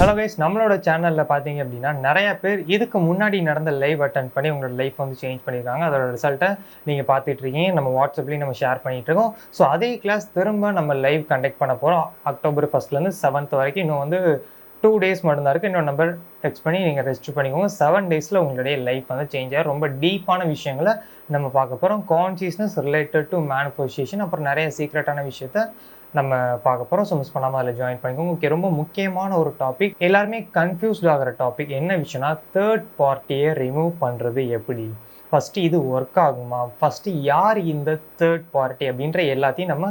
Hello guys நம்மளோட சேனலில் பார்த்தீங்க அப்படின்னா நிறைய பேர் இதுக்கு முன்னாடி நடந்த லைவ் அட்டன் பண்ணி உங்களோட லைஃப் வந்து சேஞ்ச் பண்ணியிருக்காங்க அதோட ரிசல்ட்டை நீங்கள் பார்த்துட்டு இருக்கீங்க. நம்ம வாட்ஸ்அப்லேயும் நம்ம ஷேர் பண்ணிகிட்ருக்கோம் இருக்கோம். ஸோ அதே கிளாஸ் திரும்ப நம்ம லைவ் கண்டக்ட் பண்ண போகிறோம் அக்டோபர் ஃபஸ்ட்லேருந்து செவன்த் வரைக்கும். இன்னும் வந்து டூ டேஸ் மட்டும்தான் இருக்குது இன்னொரு நம்பர் டெக்ஸ்ட் பண்ணி நீங்கள் ரெஜிஸ்டர் பண்ணிக்கோங்க. செவன் டேஸில் உங்களுடைய லைஃப் வந்து சேஞ்ச் ஆகும் ரொம்ப டீப்பான விஷயங்களை நம்ம பார்க்க போகிறோம் கான்சியஸ்னஸ் ரிலேட்டட் டு மேனிஃபெஸ்டேஷன் அப்புறம் நிறைய சீக்ரெட்டான விஷயத்த நம்ம பார்க்க போகிறோம் ஸோ மிஸ் பண்ணாமல் அதில் ஜாயின் பண்ணிக்கோங்க. ஓகே ரொம்ப முக்கியமான ஒரு டாபிக் எல்லாருமே கன்ஃபியூஸ்ட் ஆகிற டாபிக் என்ன விஷயம்னா தேர்ட் பார்ட்டியை ரிமூவ் பண்ணுறது எப்படி? ஃபஸ்ட்டு இது ஒர்க் ஆகுமா? ஃபஸ்ட்டு யார் இந்த தேர்ட் பார்ட்டி அப்படின்ற எல்லாத்தையும் நம்ம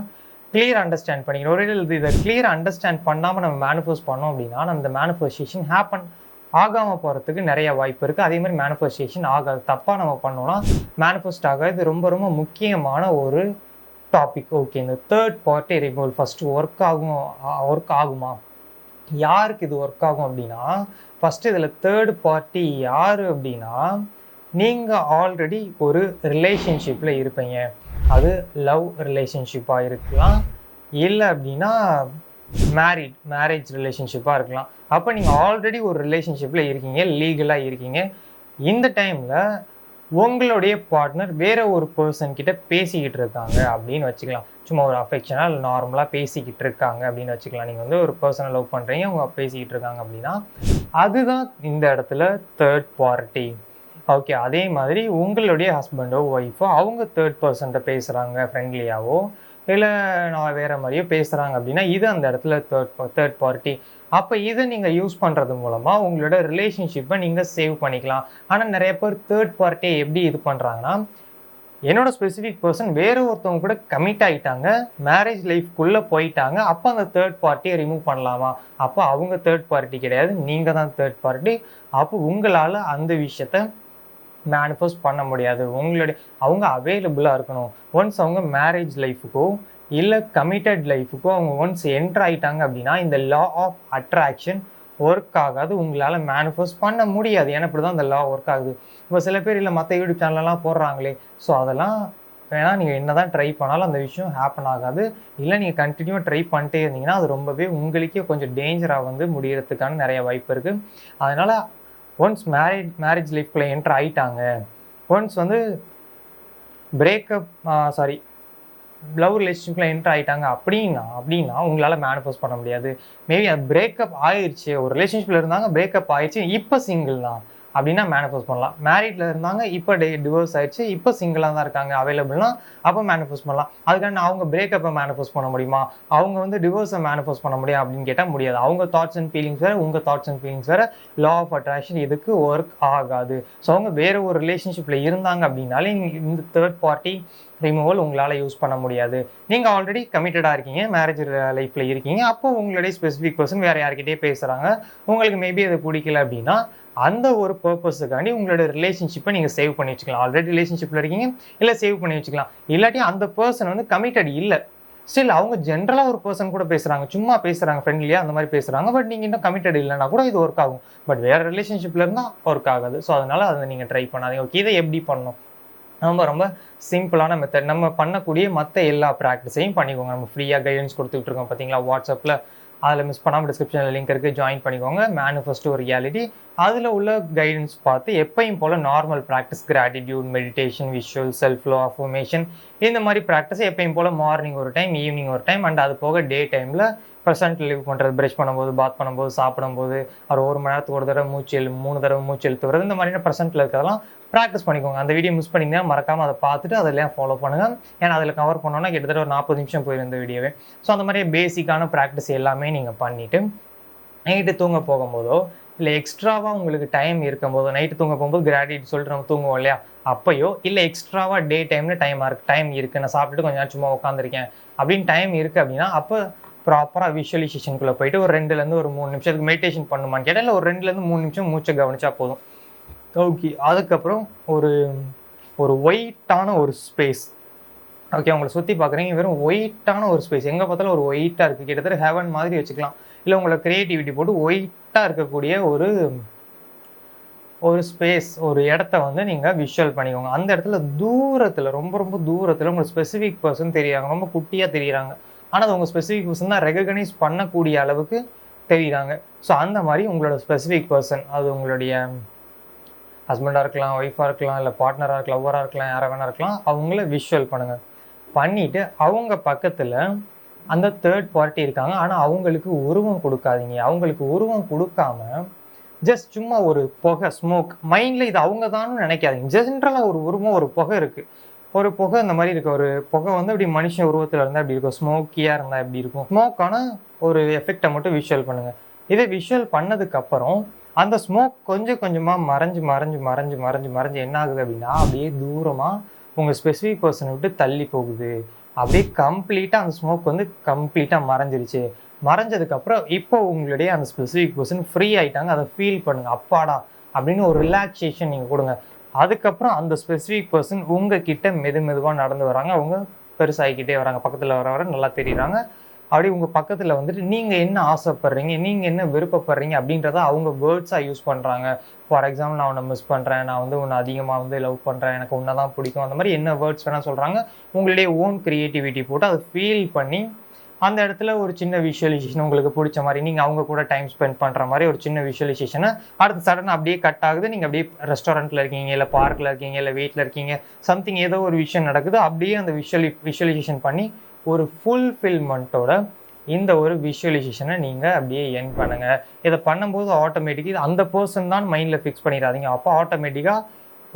கிளியர் அண்டர்ஸ்டாண்ட் பண்ணிக்கணும். ஒரு இது இதை கிளியர் அண்டர்ஸ்டாண்ட் பண்ணாமல் நம்ம மேனிஃபெஸ்ட் பண்ணோம் அப்படின்னா அந்த மேனிஃபெஸ்டேஷன் ஹேப்பன் ஆகாமல் போகிறதுக்கு நிறைய வாய்ப்பு இருக்குது அதே மாதிரி மேனிஃபெஸ்டேஷன் ஆகாது. தப்பாக நம்ம பண்ணோம்னா மேனிஃபெஸ்ட் ஆகாது. இது ரொம்ப ரொம்ப முக்கியமான ஒரு டாபிக் ஓகே இந்த third party removal first work ஆகும் ஒர்க் ஆகுமா? யாருக்கு இது ஒர்க் ஆகும் அப்படின்னா ஃபஸ்ட்டு இதில் தேர்ட் பார்ட்டி யார் அப்படின்னா நீங்கள் ஆல்ரெடி ஒரு ரிலேஷன்ஷிப்பில் இருப்பீங்க. அது லவ் ரிலேஷன்ஷிப்பாக இருக்கலாம். இல்லை அப்படின்னா மேரிட் மேரேஜ் ரிலேஷன்ஷிப்பாக இருக்கலாம். அப்போ நீங்கள் ஆல்ரெடி ஒரு ரிலேஷன்ஷிப்பில் இருக்கீங்க லீகலாக இருக்கீங்க. இந்த டைமில் உங்களுடைய பார்ட்னர் வேற ஒரு பர்சன் கிட்ட பேசிக்கிட்டு இருக்காங்க அப்படின்னு வச்சுக்கலாம். சும்மா ஒரு அஃபெக்ஷனாக இல்லை நார்மலாக பேசிக்கிட்டு இருக்காங்க அப்படின்னு வச்சுக்கலாம். நீங்கள் வந்து ஒரு பர்சனை லவ் பண்ணுறீங்க அவங்க பேசிக்கிட்டு இருக்காங்க அப்படின்னா அதுதான் இந்த இடத்துல தேர்ட் பார்ட்டி ஓகே அதே மாதிரி உங்களுடைய ஹஸ்பண்டோ ஒய்ஃபோ அவங்க தேர்ட் பர்சன்ட்ட பேசுகிறாங்க ஃப்ரெண்ட்லியாவோ இல்லை நான் வேறு மாதிரியோ பேசுகிறாங்க அப்படின்னா இது அந்த இடத்துல தேர்ட் தேர்ட் பார்ட்டி அப்போ இதை நீங்கள் யூஸ் பண்ணுறது மூலமாக உங்களோட ரிலேஷன்ஷிப்பை நீங்கள் சேவ் பண்ணிக்கலாம். ஆனால் நிறைய பேர் தேர்ட் பார்ட்டியை எப்படி இது பண்ணுறாங்கன்னா என்னோட ஸ்பெசிஃபிக் பர்சன் வேறு ஒருத்தவங்க கூட கமிட் ஆகிட்டாங்க மேரேஜ் லைஃப்குள்ளே போயிட்டாங்க அப்போ அந்த தேர்ட் பார்ட்டியை ரிமூவ் பண்ணலாமா? அப்போ அவங்க தேர்ட் பார்ட்டி கிடையாது நீங்கள் தான் தேர்ட் பார்ட்டி அப்போ உங்களால் அந்த விஷயத்த மேனிஃபெஸ்ட் பண்ண முடியாது. உங்களுடைய அவங்க அவைலபிளாக இருக்கணும். ஒன்ஸ் அவங்க மேரேஜ் லைஃபுக்கோ இல்லை கமிட்டட் லைஃபுக்கோ அவங்க ஒன்ஸ் என்ட்ரு ஆகிட்டாங்க அப்படின்னா இந்த லா ஆஃப் அட்ராக்ஷன் ஒர்க் ஆகாது. உங்களால் மேனிஃபெஸ்ட் பண்ண முடியாது. ஏன்னா இப்படி தான் அந்த லா ஒர்க் ஆகுது. இப்போ சில பேர் இல்லை மற்ற யூடியூப் சேனல்லாம் போடுறாங்களே. ஸோ அதெல்லாம் வேணா நீங்கள் என்ன தான் ட்ரை பண்ணாலும் அந்த விஷயம் ஹேப்பன் ஆகாது. இல்லை நீங்கள் கண்டினியூவாக ட்ரை பண்ணிட்டே இருந்தீங்கன்னா அது ரொம்பவே உங்களுக்கே கொஞ்சம் டேஞ்சராக வந்து முடிகிறதுக்கான நிறைய வாய்ப்பு இருக்குது அதனால் ஒன்ஸ் மேரேஜ் மேரேஜ் லைஃப்குள்ளே என்ட்ரு ஆகிட்டாங்க ஒன்ஸ் வந்து பிரேக்கப் சாரி லவ் ரிலேஷன்ஷிப்பில் என்டர் ஆகிட்டாங்க அப்படின்னா அப்படின்னா உங்களால் மேனிஃபெஸ்ட் பண்ண முடியாது. மேபி அது பிரேக்கப் ஆயிடுச்சு ஒரு ரிலேஷன்ஷிப்பில் இருந்தாங்க பிரேக்கப் ஆயிடுச்சு இப்போ சிங்கிள் தான். அப்படின்னா மேனிஃபெஸ்ட் பண்ணலாம். மேரிட்ல இருந்தாங்க இப்போ டே டிவோர்ஸ் ஆயிடுச்சு இப்போ சிங்கிளாக தான் இருக்காங்க அவைலபிள்னா அப்போ மேனிஃபெஸ்ட் பண்ணலாம். அதுக்கான அவங்க பிரேக்கப்பை மேனிஃபெஸ்ட் பண்ண முடியுமா? அவங்க வந்து டிவோர்ஸை மேனிஃபெஸ்ட் பண்ண முடியும் அப்படின்னு கேட்டால் முடியாது. அவங்க தாட்ஸ் அண்ட் ஃபீலிங்ஸ் வேறு உங்கள் தாட்ஸ் அண்ட் ஃபீலிங்ஸ் வேறு. லா ஆஃப் அட்ராக்ஷன் இதுக்கு ஒர்க் ஆகாது. ஸோ அவங்க வேறு ஒரு ரிலேஷன்ஷிப்பில் இருந்தாங்க அப்படின்னாலே இந்த தேர்ட் பார்ட்டி ரிமூவல் உங்களால் யூஸ் பண்ண முடியாது. நீங்கள் ஆல்ரெடி கமிட்டடாக இருக்கீங்க மேரேஜ் லைஃப்பில் இருக்கீங்க. அப்போ உங்களுடைய ஸ்பெசிஃபிக் பர்சன் வேறு யார்கிட்டயே பேசுகிறாங்க உங்களுக்கு மேபி அது பிடிக்கல அப்படின்னா அந்த ஒரு பர்பஸுக்காண்டி உங்களோட ரிலேஷன்ஷிப்பை நீங்கள் சேவ் பண்ணி வச்சுக்கலாம். ஆல்ரெடி ரிலேஷன்ஷிப்பில் இருக்கீங்க இல்லை சேவ் பண்ணி வச்சுக்கலாம். இல்லாட்டி அந்த பர்சன் வந்து கமிட்டட் இல்லை. ஸ்டில் அவங்க ஜென்ரலாக ஒரு பர்சன் கூட பேசுகிறாங்க சும்மா பேசுகிறாங்க ஃப்ரெண்ட்லியாக அந்த மாதிரி பேசுகிறாங்க பட் நீங்கள் இன்னும் கமிட்டட் இல்லைனா கூட இது ஒர்க் ஆகும். பட் வேறு ரிலேஷன்ஷிப்பில் இருந்தால் ஒர்க் ஆகாது. ஸோ அதனால் அதை நீங்கள் ட்ரை பண்ணாதீங்க. ஓகே இதை எப்படி பண்ணணும்? ரொம்ப ரொம்ப சிம்பிளான மெத்தட் நம்ம பண்ணக்கூடிய மற்ற எல்லா ப்ராக்டிஸையும் பண்ணிக்கோங்க. நம்ம ஃப்ரீயாக கைடன்ஸ் கொடுத்துட்டு இருக்கோம். பார்த்தீங்களா? வாட்ஸ்அப்பில் அதில் மிஸ் பண்ணாமல் டிஸ்கிரிப்ஷனில் லிங்க் இருக்குது ஜாயின் பண்ணிக்கோங்க. மேனிஃபெஸ்டோ ரியாலிட்டி அதில் உள்ள கைடன்ஸ் பார்த்து எப்பயும் போல் normal practice gratitude meditation visual self love affirmation இந்த மாதிரி ப்ராக்டிஸ் எப்பயும் போல் மார்னிங் ஒரு டைம் ஈவினிங் ஒரு டைம் அண்ட் அது போக டே டைமில் ப்ரெசன்ட் லிவ் பண்ணுறது ப்ரஷ் பண்ணும்போது பாத் பண்ணும்போது சாப்பிடும்போது ஒரு ஒரு மணி நேரத்துக்கு ஒரு தடவை மூச்சு எழு மூணு தடவை மூச்சு எழுத்து வருது இந்த மாதிரியான ப்ரெசென்ட்டில் இருக்கிறதெல்லாம் ப்ராக்டிஸ் பண்ணிக்கோங்க. அந்த வீடியோ மிஸ் பண்ணிங்கன்னா மறக்காமல் அதை பார்த்துட்டு அதெல்லாம் ஃபாலோ பண்ணுங்கள் ஏன்னா அதில் கவர் பண்ணோன்னா கிட்டத்தட்ட ஒரு நாற்பது நிமிஷம் போயிருந்த வீடியோவே ஸோ அந்த மாதிரி பேசிக்கான ப்ராக்டிஸ் எல்லாமே நீங்கள் பண்ணிவிட்டு நைட்டு தூங்க போகும்போதோ இல்லை எக்ஸ்ட்ராவாக உங்களுக்கு டைம் இருக்கும்போது நைட்டு தூங்க போகும்போது கிராட்டிட் சொல்லிட்டு நம்ம தூங்குவோம் இல்லையா? அப்பையோ இல்லை எக்ஸ்ட்ராவாக டே டைமில் டைம் இருக்கு டைம் இருக்குது நான் சாப்பிட்டுட்டு கொஞ்சம் நேரம் சும்மா உட்காந்துருக்கேன் அப்படின்னு டைம் இருக்குது அப்படின்னா அப்போ ப்ராப்பராக விஷுவலைசேஷனுக்குள்ளே போயிட்டு ஒரு ரெண்டுலேருந்து ஒரு மூணு நிமிஷத்துக்கு மெடிடேஷன் பண்ணுமான்னு கேட்டால் இல்லை ஒரு ரெண்டுலேருந்து மூணு நிமிஷம் மூச்சை கவனிச்சா போதும். ஓகே அதுக்கப்புறம் ஒரு ஒரு ஒயிட்டான ஒரு ஸ்பேஸ் ஓகே உங்களை சுற்றி பார்க்குறீங்க வெறும் ஒயிட்டான ஒரு ஸ்பேஸ் எங்கே பார்த்தாலும் ஒரு ஒயிட்டாக இருக்குது கிட்டத்தட்ட ஹெவன் மாதிரி வச்சுக்கலாம். இல்லை உங்களை க்ரியேட்டிவிட்டி போட்டு ஒயிட்டாக இருக்கக்கூடிய ஒரு ஒரு ஸ்பேஸ் ஒரு இடத்த வந்து நீங்கள் விஷுவல் பண்ணிக்கோங்க. அந்த இடத்துல தூரத்தில் ரொம்ப ரொம்ப தூரத்தில் உங்களுக்கு ஸ்பெசிஃபிக் பர்சன் தெரியாங்க. ரொம்ப குட்டியாக தெரியுறாங்க. ஆனால் உங்கள் ஸ்பெசிஃபிக் பர்சன் தான் ரெகக்னைஸ் பண்ணக்கூடிய அளவுக்கு தெரியுறாங்க. ஸோ அந்த மாதிரி உங்களோட ஸ்பெசிஃபிக் பர்சன் அது உங்களுடைய ஹஸ்பண்டாக இருக்கலாம் ஒய்ஃபாக இருக்கலாம் இல்லை பார்ட்னராக இருக்கலாம் லவ்வராக இருக்கலாம் யாராக வேணா இருக்கலாம் அவங்கள விஷுவல் பண்ணுங்கள் பண்ணிவிட்டு அவங்க பக்கத்தில் அந்த தேர்ட் பார்ட்டி இருக்காங்க. ஆனால் அவங்களுக்கு உருவம் கொடுக்காதீங்க. அவங்களுக்கு உருவம் கொடுக்காம ஜஸ்ட் சும்மா ஒரு புகை ஸ்மோக் மைண்டில் இது அவங்க தான் நினைக்காதீங்க. ஜென்ரலாக ஒரு உருவம் ஒரு புகை இருக்குது ஒரு புகை இந்த மாதிரி இருக்கு. ஒரு புகை வந்து அப்படி மனுஷன் உருவத்தில் இருந்தால் அப்படி இருக்கும். ஸ்மோக்கியாக இருந்தால் எப்படி இருக்கும். ஸ்மோக்கான ஒரு எஃபெக்டை மட்டும் விஷுவல் பண்ணுங்கள் இதை விஷுவல் பண்ணதுக்கப்புறம் அந்த ஸ்மோக் கொஞ்சம் கொஞ்சமாக மறைஞ்சு மறைஞ்சு மறைஞ்சு மறைஞ்சு மறைஞ்சு என்ன ஆகுது அப்படின்னா அப்படியே தூரமாக உங்கள் ஸ்பெசிஃபிக் பர்சனை விட்டு தள்ளி போகுது. அப்படியே கம்ப்ளீட்டாக அந்த ஸ்மோக் வந்து கம்ப்ளீட்டாக மறைஞ்சிருச்சு. மறைஞ்சதுக்கப்புறம் இப்போ உங்களுடைய அந்த ஸ்பெசிஃபிக் பர்சன் ஃப்ரீ ஆயிட்டாங்க. அதை ஃபீல் பண்ணுங்கள் அப்பாடா! அப்படின்னு ஒரு ரிலாக்ஸேஷன் நீங்கள் கொடுங்க. அதுக்கப்புறம் அந்த ஸ்பெசிஃபிக் பர்சன் உங்ககிட்ட மெது மெதுவாக நடந்து வராங்க. அவங்க பெருசாகிக்கிட்டே வராங்க. பக்கத்தில் வர வர நல்லா தெரியுறாங்க. அப்படி உங்கள் பக்கத்தில் வந்துட்டு நீங்கள் என்ன ஆசைப்படுறீங்க? நீங்கள் என்ன விருப்பப்படுறீங்க? அப்படின்றத அவங்க வேர்ட்ஸாக யூஸ் பண்ணுறாங்க ஃபார் எக்ஸாம்பிள் நான் உன்னை மிஸ் பண்ணுறேன் நான் வந்து உன்னை அதிகமாக வந்து லவ் பண்ணுறேன் எனக்கு உன்னை தான் பிடிக்கும். அந்த மாதிரி என்ன வேர்ட்ஸ் வேணால் சொல்கிறாங்க உங்களுடைய ஓன் க்ரியேட்டிவிட்டி போட்டு அதை ஃபீல் பண்ணி அந்த இடத்துல ஒரு சின்ன விஷுவலைசேஷன் உங்களுக்கு பிடிச்ச மாதிரி நீங்கள் அவங்க கூட டைம் ஸ்பெண்ட் பண்ணுற மாதிரி ஒரு சின்ன விஷுவலைசேஷனை அடுத்து சடனாக அப்படியே கட் ஆகுது. நீங்கள் அப்படியே ரெஸ்டாரண்ட்டில் இருக்கீங்க இல்லை பார்க்கில் இருக்கீங்க இல்லை வீட்டில் இருக்கீங்க சம்திங் ஏதோ ஒரு விஷயம் நடக்குது. அப்படியே அந்த விஷுவலி விஷுவலைசேஷன் பண்ணி ஒரு ஃபுல்ஃபில்மெண்ட்டோட இந்த ஒரு விஷுவலைசேஷனை நீங்கள் அப்படியே என் பண்ணுங்கள் இதை பண்ணும்போது ஆட்டோமேட்டிக்காக அந்த பர்சன் தான் மைண்டில் ஃபிக்ஸ் பண்ணிடாதீங்க. அப்போ ஆட்டோமேட்டிக்காக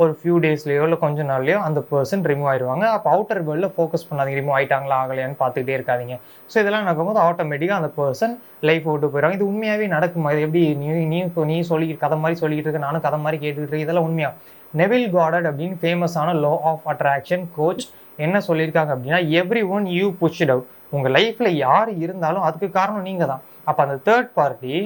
ஒரு ஃபியூ டேஸ்லேயோ இல்லை கொஞ்ச நாள்லையோ அந்த பர்சன் ரிமூவ் ஆயிடுவாங்க. அப்போ அவுட்டர் வேர்ல்டில் ஃபோக்கஸ் பண்ணாதீங்க. ரிமூவ் ஆயிட்டாங்களா ஆகலையான்னு பார்த்துக்கிட்டே இருக்காதிங்க. ஸோ இதெல்லாம் நடக்கும்போது ஆட்டோமேட்டிக்காக அந்த பர்சன் லைஃப் விட்டு போயிடுவாங்க. இது உண்மையாகவே நடக்குமா? இது எப்படி நீ நீ நீ சொல்லி கதை மாதிரி சொல்லிக்கிட்டு இருக்க நானும் கதை மாதிரி கேட்டுக்கிட்டு இருக்கேன். இதெல்லாம் உண்மையாக நெவில் காடட் அப்படின்னு ஃபேமஸான லோ ஆஃப் அட்ராக்ஷன் கோச் என்ன சொல்லியிருக்காங்க அப்படின்னா every one you push out உங்கள் லைஃப்பில் யார் இருந்தாலும் அதுக்கு காரணம் நீங்கள் தான் அப்போ அந்த தேர்ட் பார்ட்டி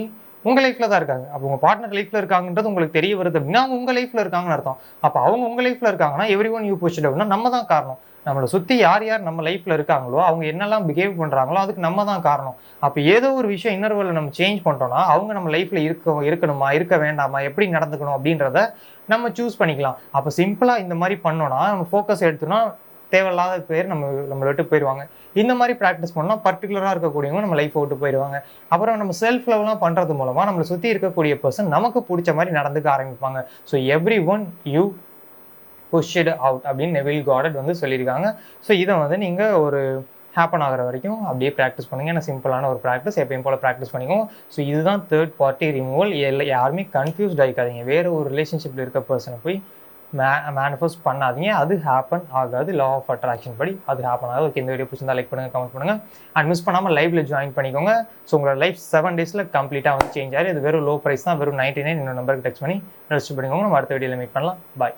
உங்கள் லைஃப்பில் தான் இருக்காங்க. அப்போ உங்கள் பார்ட்னர் லைஃப்பில் இருக்காங்கன்றது உங்களுக்கு தெரிய வருது அப்படின்னா அவங்க உங்கள் லைஃப்பில் இருக்காங்கன்னு அர்த்தம். அப்போ அவங்க உங்கள் லைஃப்பில் இருக்காங்கன்னா எவ்ரி ஒன் யூ போச்சு அப்படின்னா நம்ம தான் காரணம். நம்மளை சுற்றி யார் யார் நம்ம லைஃப்பில் இருக்காங்களோ அவங்க என்னெல்லாம் பிஹேவ் பண்ணுறாங்களோ அதுக்கு நம்ம தான் காரணம். அப்போ ஏதோ ஒரு விஷயம் இன்னர்வலில் நம்ம சேஞ்ச் பண்ணுறோம்னா அவங்க நம்ம லைஃப்பில் இருக்க இருக்கணுமா இருக்க வேண்டாமா எப்படி நடந்துக்கணும் அப்படின்றத நம்ம சூஸ் பண்ணிக்கலாம். அப்போ சிம்பிளாக இந்த மாதிரி பண்ணோன்னா நம்ம ஃபோக்கஸ் எடுத்தோம்னா தேவையில்லாத பேர் நம்ம நம்மளை விட்டு போயிடுவாங்க இந்த மாதிரி ப்ராக்டிஸ் பண்ணால் பர்டிகுலராக இருக்கக்கூடியவங்க நம்ம லைஃப் விட்டு போயிடுவாங்க அப்புறம் நம்ம செல்ஃப் லெவலாம் பண்ணுறது மூலமாக நம்மளை சுற்றி இருக்கக்கூடிய பர்சன் நமக்கு பிடிச்ச மாதிரி நடந்துக்க ஆரம்பிப்பாங்க. So every one you pushed out அப்படின்னு நெவில் காடட் வந்து சொல்லியிருக்காங்க. ஸோ இதை வந்து நீங்கள் ஒரு ஹேப்பன் ஆகிற வரைக்கும் அப்படியே ப்ராக்டிஸ் பண்ணுங்க. ஏன்னா சிம்பிளான ஒரு ப்ராக்டிஸ் எப்பயும் போல் ப்ராக்டிஸ் பண்ணிக்கோங்க. ஸோ இதுதான் தேர்ட் பார்ட்டி ரிமூவல் இல்லை யாருமே கன்ஃபியூஸ்ட் ஆகிக்காதீங்க வேறு ஒரு ரிலேஷன்ஷிப்பில் இருக்க பர்சனை போய் மே மேனிஃபெஸ்ட் பண்ணாதீங்க. அது ஹேப்பன் ஆகாது. லா ஆஃப் அட்ராக்ஷன் படி அது ஹேப்பன் ஆகாது. ஓகே இந்த வீடியோ பிடிச்சிருந்தா லைக் பண்ணுங்கள் கமெண்ட் பண்ணுங்கள் அண்ட் மிஸ் பண்ணாமல் லைவ்ல ஜாயின் பண்ணிக்கோங்க. ஸோ உங்களோட லைஃப் செவன் டேஸில் கம்ப்ளீட்டாக வந்து சேஞ்ச் ஆகிடும் இது வெறும் லோ ப்ரைஸ் தான். வெறும் நைன்டி நைன் இன்னொரு நம்பருக்கு டெக்ஸ்ட் பண்ணி ரெஜிஸ்டர் பண்ணிக்கோங்க. நம்ம அடுத்த வீடியோவில் மீட் பண்ணலாம். பாய்